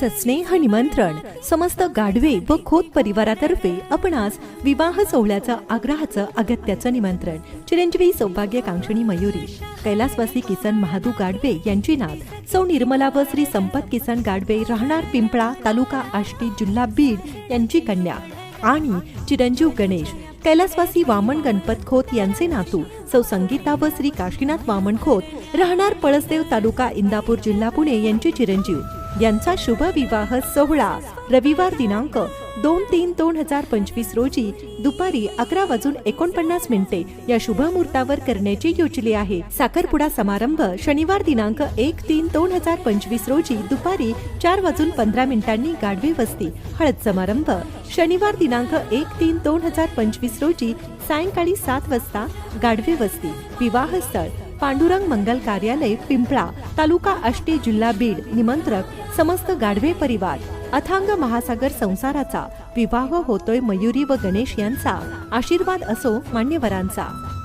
सस्नेह निमंत्रण समस्त गाढवे व खोत परिवारातर्फे आपणास विवाह सोहळ्याचं आग्रहाचं अगत्याचं निमंत्रण. चिरंजीवी सौभाग्यकांक्षणी मयुरी कैलासवासी किसन महादू गाडवे यांची नात सौ निर्मला व श्री संपत किसन गाडवे राहणार पिंपळा तालुका आष्टी जिल्हा बीड यांची कन्या. आणि चिरंजीव गणेश कैलासवासी वामन गणपत खोत यांचे नातू. सौ संगीता व श्री काशीनाथ वामन खोत राहणार पळसदेव तालुका इंदापूर जिल्हा पुणे यांचे चिरंजीव. यांचा शुभ विवाह सोहळा रविवार दिनांक दोन तीन दोन हजार पंचवीस रोजी दुपारी अकरा वाजून एकोणपन्नास मिनिटे या शुभ मुहूर्तावर करण्याची योजली आहे. साखरपुडा समारंभ शनिवार दिनांक एक तीन दोन हजार पंचवीस रोजी दुपारी चार वाजून पंधरा मिनिटांनी गाढवी वस्ती. हळद समारंभ शनिवार दिनांक एक तीन दोन हजार पंचवीस रोजी सायंकाळी सात वाजता गाढवे वस्ती. विवाहस्थळ पांडुरंग मंगल कार्यालय पिंपळा तालुका आष्टी जिल्हा बीड निमंत्रक समस्त गाढवे परिवार. अथांग महासागर संसाराचा विवाह होतोय मयुरी व गणेश यांचा. आशीर्वाद असो मान्यवरांचा.